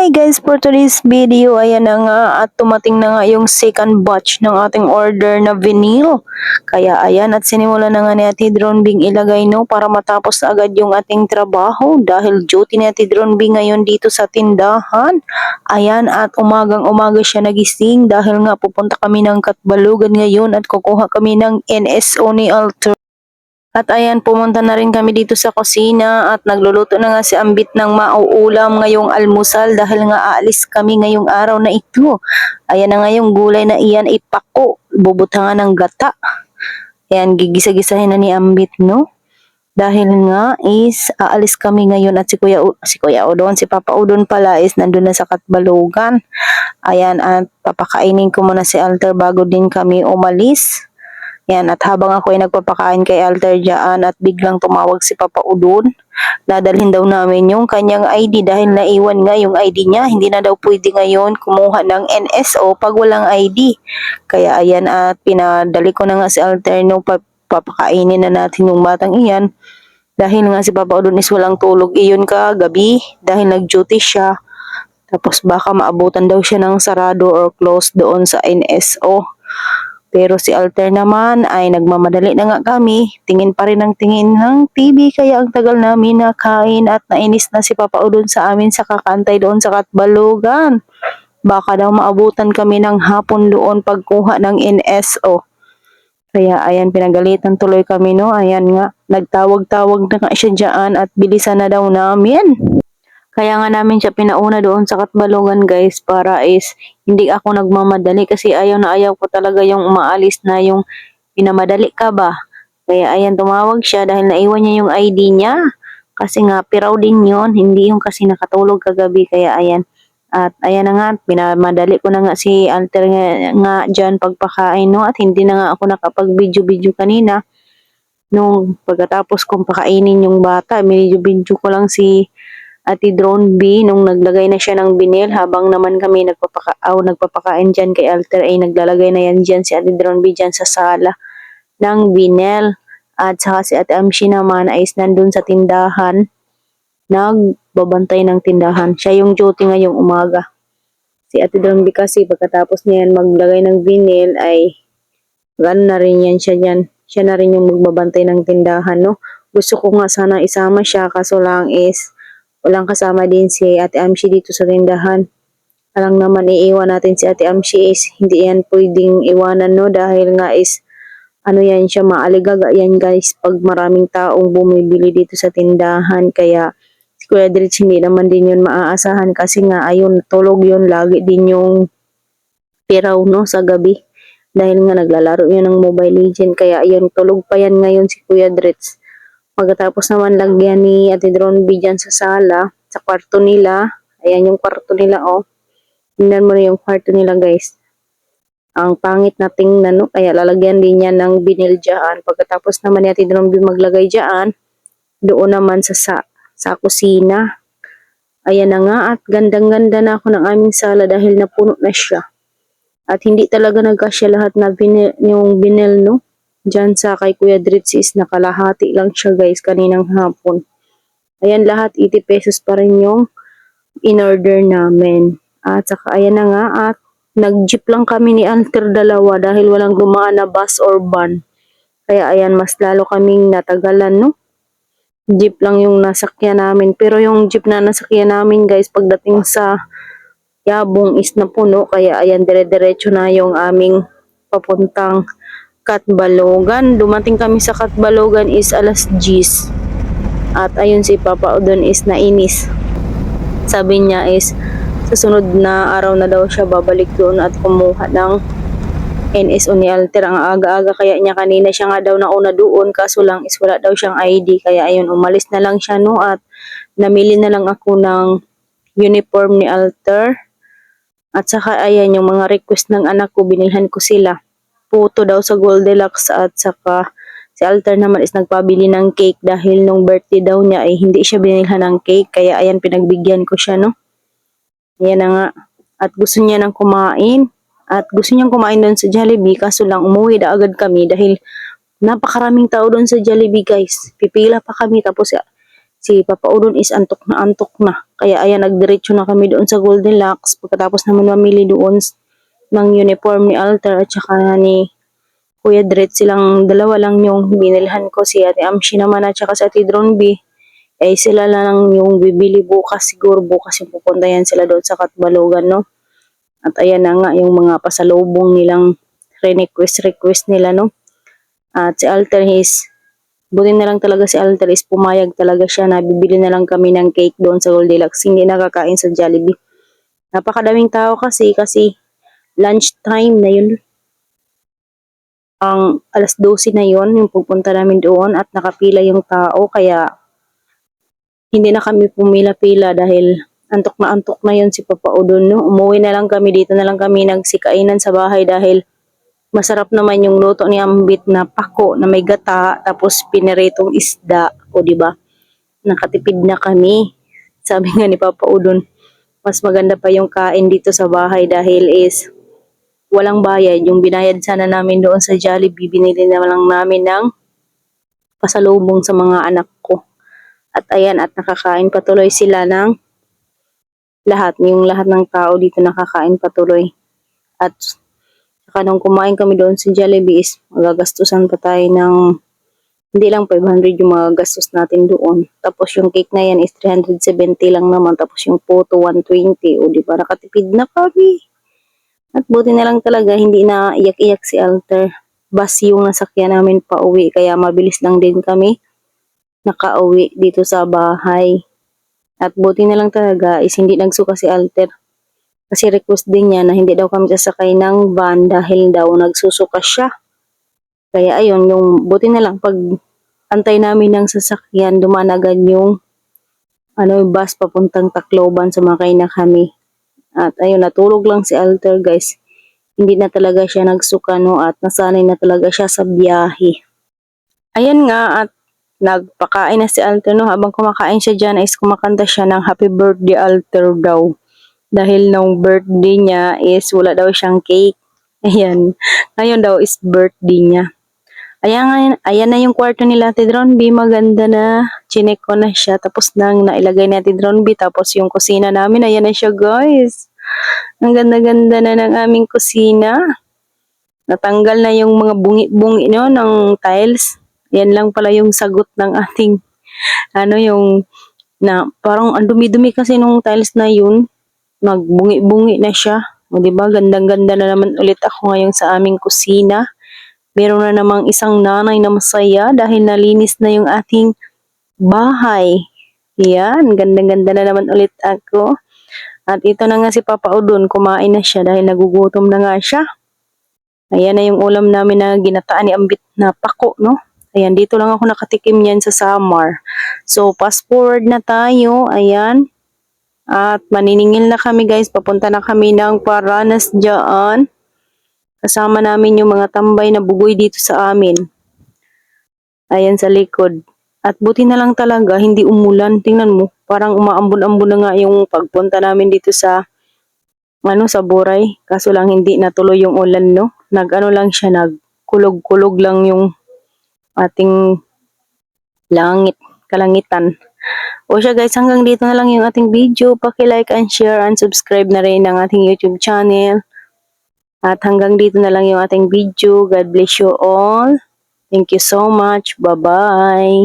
Hi guys, for today's video, ayan na nga at tumating na nga yung second batch ng ating order na vinyl. Kaya ayan at sinimula na nga ni Ate Drone Bing ilagay no para matapos agad yung ating trabaho dahil duty ni Ate Drone Bing ngayon dito sa tindahan. Ayan at umagang umaga siya nagising dahil nga pupunta kami ng Katbalugan ngayon at kukuha kami ng NSO ni Alter. At ayan, pumunta na rin kami dito sa kusina at nagluluto na nga si Ambit ng mauulam ngayong almusal dahil nga aalis kami ngayong araw na ito. Ayan na nga gulay na iyan ipako, bubutangan ng gata. Ayan, gigisa-gisahin na ni Ambit, no? Dahil nga is aalis kami ngayon at si Kuya, si Kuya Udon, si Papa Udon pala is nandun na sa Katbalogan. Ayan, at papakainin ko muna si Alter bago din kami umalis. Yan, at habang ako ay nagpapakain kay Alter dyan at biglang tumawag si Papa Udon, dadalhin daw namin yung kanyang ID dahil naiwan nga yung ID niya. Hindi na daw pwede ngayon kumuha ng NSO pag walang ID. Kaya ayan at pinadali ko na nga si Alter no pa- papakainin na natin yung batang iyan. Dahil nga si Papa Udon is walang tulog iyon ka gabi dahil nag-duty siya. Tapos baka maabutan daw siya ng sarado or close doon sa NSO. Pero si Alter naman ay nagmamadali na nga kami. Tingin pa rin ang tingin ng TV kaya ang tagal namin nakain at nainis na si Papa Udon sa amin sa kakantay doon sa Katbalugan. Baka daw maabutan kami ng hapon doon pagkuha ng NSO. Kaya ayan, pinagalitan tuloy kami no. Ayan nga, nagtawag-tawag na nga siya dyan at bilisan na daw namin. Kaya nga namin siya pinauna doon sa Katbalogan guys para is hindi ako nagmamadali kasi ayaw na ayaw ko talaga yung umaalis na yung pinamadali ka ba. Kaya ayan tumawag siya dahil naiwan niya yung ID niya. Kasi nga piraw din yon hindi yung kasi nakatulog kagabi kaya ayan. At ayan na nga, pinamadali ko na nga si Alter nga, nga dyan pagpakain no at hindi na nga ako nakapag-video-video kanina. Nung pagkatapos kong pakainin yung bata, video-video ko lang si Ate Drone B nung naglagay na siya ng binil habang naman kami nagpapaka aw, nagpapakain dyan kay Alter ay naglalagay na yan dyan si Ate Drone B dyan sa sala ng binil. At saka si Ate Amshi naman ay nandun sa tindahan nagbabantay ng tindahan. Siya yung duty ngayong umaga. Si Ate Drone B kasi pagkatapos niya yan maglagay ng binil ay ano na rin yan siya dyan. Siya na rin yung magbabantay ng tindahan, no? Gusto ko nga sana isama siya kaso lang is walang kasama din si Ate Amshi dito sa tindahan. Alang naman iiwan natin si Ate Amshi is hindi yan pwedeng iwanan no? Dahil nga is ano yan siya maaligaga yan guys pag maraming taong bumibili dito sa tindahan. Kaya si Kuya Dritz hindi naman din yun maaasahan kasi nga ayun tulog yun lagi din yung piraw no sa gabi. Dahil nga naglalaro yun ng Mobile Legend kaya ayun tulog pa yan ngayon si Kuya Dritz Pagkatapos naman lagyan ni Ate Drone B dyan sa sala, sa kwarto nila. Ayan yung kwarto nila, oh. Tingnan mo na yung kwarto nila, guys. Ang pangit na tingnan, no? Kaya lalagyan din niya ng binil dyan. Pagkatapos naman ni Ate Drone B maglagay dyan, doon naman sa, sa, sa kusina. Ayan na nga, at gandang-ganda na ako ng aming sala dahil napuno na siya. At hindi talaga nagkasya lahat na binil, yung binil, no? Diyan sa kay Kuya Dritz is nakalahati lang siya guys kaninang hapon. Ayan lahat 80 pesos pa rin yung in-order namin. At saka ayan na nga at nag-jeep lang kami ni Alter dalawa dahil walang dumaan na bus or van. Kaya ayan mas lalo kaming natagalan no. Jeep lang yung nasakyan namin. Pero yung jeep na nasakyan namin guys pagdating sa Yabong is napuno. Kaya ayan dire-diretso na yung aming papuntang Katbalogan. Dumating kami sa Katbalogan is alas 10. At ayun si Papa Udon is nainis. Sabi niya is sa sunod na araw na daw siya babalik doon at kumuha ng NSO ni Alter. Ang aga-aga kaya niya kanina siya nga daw nauna doon kaso lang is wala daw siyang ID. Kaya ayun umalis na lang siya no at namili na lang ako ng uniform ni Alter. At saka ayan yung mga request ng anak ko binilhan ko sila puto daw sa Goldilocks at saka si Alter naman is nagpabili ng cake dahil nung birthday daw niya ay hindi siya binilhan ng cake kaya ayan pinagbigyan ko siya no. Ayan na nga. At gusto niya nang kumain at gusto niyang kumain doon sa Jollibee kaso lang umuwi na agad kami dahil napakaraming tao doon sa Jollibee guys. Pipila pa kami tapos Si Papa Udon is antok na antok na. Kaya ayan, nagdiretso na kami doon sa Goldilocks. Pagkatapos naman mamili doon ng uniform ni Alter at saka ni Kuya Dret. Silang dalawa lang yung binilhan ko. Si Ate Amshi naman at saka si Ate Drone B. Eh sila lang yung bibili bukas. Siguro bukas yung pupunta yan sila doon sa Katbalogan, no? At ayan na nga yung mga pasalubong nilang request request nila, no? At si Alter is Buti na lang talaga si Alter is pumayag talaga siya na bibili na lang kami ng cake doon sa Goldilocks. Hindi nakakain sa Jollibee. Napakadaming tao kasi kasi lunch time na yun. Ang alas 12 na yun yung pupunta namin doon at nakapila yung tao kaya hindi na kami pumila-pila dahil antok na antok na yun si Papa Udon. No? Umuwi na lang kami dito na lang kami nagsikainan sa bahay dahil masarap naman yung luto ni Ambit na pako na may gata tapos piniritong isda o di ba nakatipid na kami sabi nga ni Papa Udon mas maganda pa yung kain dito sa bahay dahil is walang bayad yung binayad sana namin doon sa Jollibee binili na lang namin ng pasalubong sa mga anak ko at ayan at nakakain patuloy sila ng lahat yung lahat ng tao dito nakakain patuloy at Saka nung kumain kami doon sa Jollibee is magagastusan pa tayo ng hindi lang 500 yung mga gastos natin doon. Tapos yung cake na yan is 370 lang naman. Tapos yung photo 120. O di ba nakatipid na kami. At buti na lang talaga hindi na iyak-iyak si Alter. Bus yung nasakyan namin pa uwi. Kaya mabilis lang din kami nakauwi dito sa bahay. At buti na lang talaga is hindi nagsuka si Alter. Kasi request din niya na hindi daw kami sasakay ng van dahil daw nagsusuka siya. Kaya ayun, yung buti na lang pag antay namin ng sasakyan, dumaan agad yung ano, bus papuntang Tacloban sumakay na kami. At ayun, natulog lang si Alter guys. Hindi na talaga siya nagsuka no at nasanay na talaga siya sa biyahe. Ayan nga at nagpakain na si Alter no habang kumakain siya dyan is kumakanta siya ng happy birthday Alter daw dahil nung birthday niya is wala daw siyang cake. Ayan. Ngayon daw is birthday niya. Ayan, ayan na yung kwarto nila Ate Drone B. Maganda na. Chinek ko na siya. Tapos nang nailagay Ate Drone B. Tapos yung kusina namin. Ayan na siya guys. Ang ganda-ganda na ng aming kusina. Natanggal na yung mga bungi-bungi no, ng tiles. Yan lang pala yung sagot ng ating ano yung na parang ang dumi-dumi kasi nung tiles na yun nagbungi-bungi na siya. O, di ba? Gandang-ganda na naman ulit ako ngayon sa aming kusina. Meron na namang isang nanay na masaya dahil nalinis na yung ating bahay. Yan, gandang-ganda na naman ulit ako. At ito na nga si Papa Udon, kumain na siya dahil nagugutom na nga siya. Ayan na yung ulam namin na ginataan ni Ambit na pako, no? Ayan, dito lang ako nakatikim niyan sa Samar. So, fast forward na tayo. Ayan. At maniningil na kami guys, papunta na kami ng Paranas dyan. Kasama namin yung mga tambay na bugoy dito sa amin. Ayan sa likod. At buti na lang talaga, hindi umulan. Tingnan mo, parang umaambon-ambon na nga yung pagpunta namin dito sa ano sa Boray. Kaso lang hindi natuloy yung ulan, no? Nag-ano lang siya, nagkulog-kulog lang yung ating langit, kalangitan. O siya guys, hanggang dito na lang yung ating video. Paki-like and share and subscribe na rin ang ating YouTube channel. At hanggang dito na lang yung ating video. God bless you all. Thank you so much. Bye-bye.